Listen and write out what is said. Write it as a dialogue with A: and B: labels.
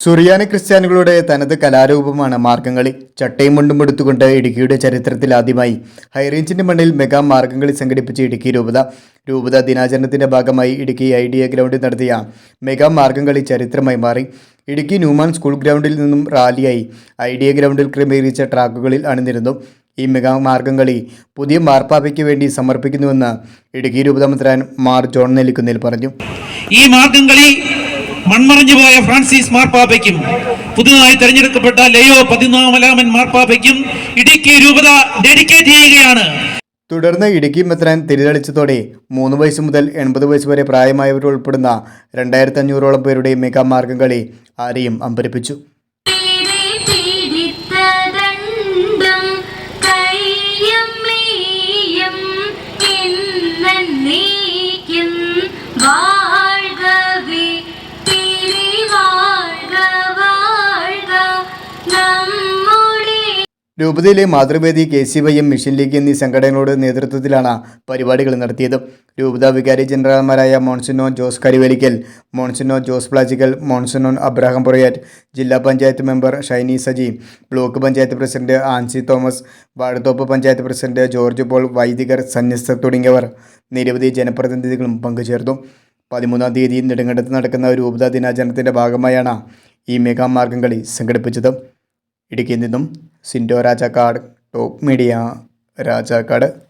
A: സുറിയാനി ക്രിസ്ത്യാനികളുടെ തനത് കലാരൂപമാണ് മാർഗംകളി. ചട്ടയും മുണ്ടും എടുത്തുകൊണ്ട് ഇടുക്കിയുടെ ചരിത്രത്തിൽ ആദ്യമായി ഹൈറേഞ്ചിന്റെ മണ്ണിൽ മെഗാ മാർഗംകളി സംഘടിപ്പിച്ച ഇടുക്കി രൂപത രൂപത ദിനാചരണത്തിന്റെ ഭാഗമായി ഇടുക്കി ഐ ഡി എ ഗ്രൗണ്ടിൽ നടത്തിയ മെഗാ മാർഗംകളി ചരിത്രമായി മാറി. ഇടുക്കി ന്യൂമാൻ സ്കൂൾ ഗ്രൗണ്ടിൽ നിന്നും റാലിയായി. ഐ ഡി എ ഗ്രൗണ്ടിൽ ക്രമീകരിച്ച ട്രാക്കുകളിൽ അണിനിരുന്നു. ഈ മെഗാ മാർഗംകളി പുതിയ മാർപ്പാപ്പയ്ക്ക് വേണ്ടി സമർപ്പിക്കുന്നുവെന്ന് ഇടുക്കി രൂപതമന്ത്രാൻ മാർ ജോൺ നെല്ലിക്കുന്നിൽ പറഞ്ഞു.
B: ഈ മാർഗം കളി മൺമറഞ്ഞു പോയ ഫ്രാൻസിസ് മാർപ്പാപ്പയ്ക്കും പുതുതായി തെരഞ്ഞെടുക്കപ്പെട്ട ലയോ പതിനാലാമൻ മാർപ്പാപ്പയ്ക്കും ഇടുക്കി രൂപത ഡെഡിക്കേറ്റ് ചെയ്യുകയാണ്.
A: തുടർന്ന് ഇടുക്കി മെത്രാൻ തിരിതെളിച്ചതോടെ മൂന്ന് വയസ്സ് മുതൽ എൺപത് വയസ്സ് വരെ പ്രായമായവരുൾപ്പെടുന്ന രണ്ടായിരത്തി അഞ്ഞൂറോളം പേരുടെ മെഗാ മാർഗംകളി ആരെയും അമ്പരിപ്പിച്ചു. രൂപതയിലെ Mathruvedi K C Y M mission league എന്നീ സംഘടനകളുടെ നേതൃത്വത്തിലാണ് പരിപാടികൾ നടത്തിയത്. രൂപത വികാരി ജനറൽമാരായ Monsignor Jose Karivelikkal Monsignor Jose Plachikkal Monsignor Abraham Purayattu ജില്ലാ panchayat member Shiny Saji block panchayat president Ancy Thomas Vazhathope panchayat president George Paul വൈദികർ സന്യസ്തർ തുടങ്ങിയവർ നിരവധി ജനപ്രതിനിധികളും പങ്കുചേർന്നു പതിമൂന്നാം തീയതി നെടുങ്കണ്ടത്ത് നടക്കുന്ന രൂപതാ ദിനാചരണത്തിന്റെ ഭാഗമായാണ് ഈ മെഗാ മാർഗം കളി സംഘടിപ്പിച്ചത്. ഇടുക്കിയിൽ നിന്നും സിൻഡോ രാജാക്കാട് ടോപ്പ് മീഡിയ രാജാക്കാട്.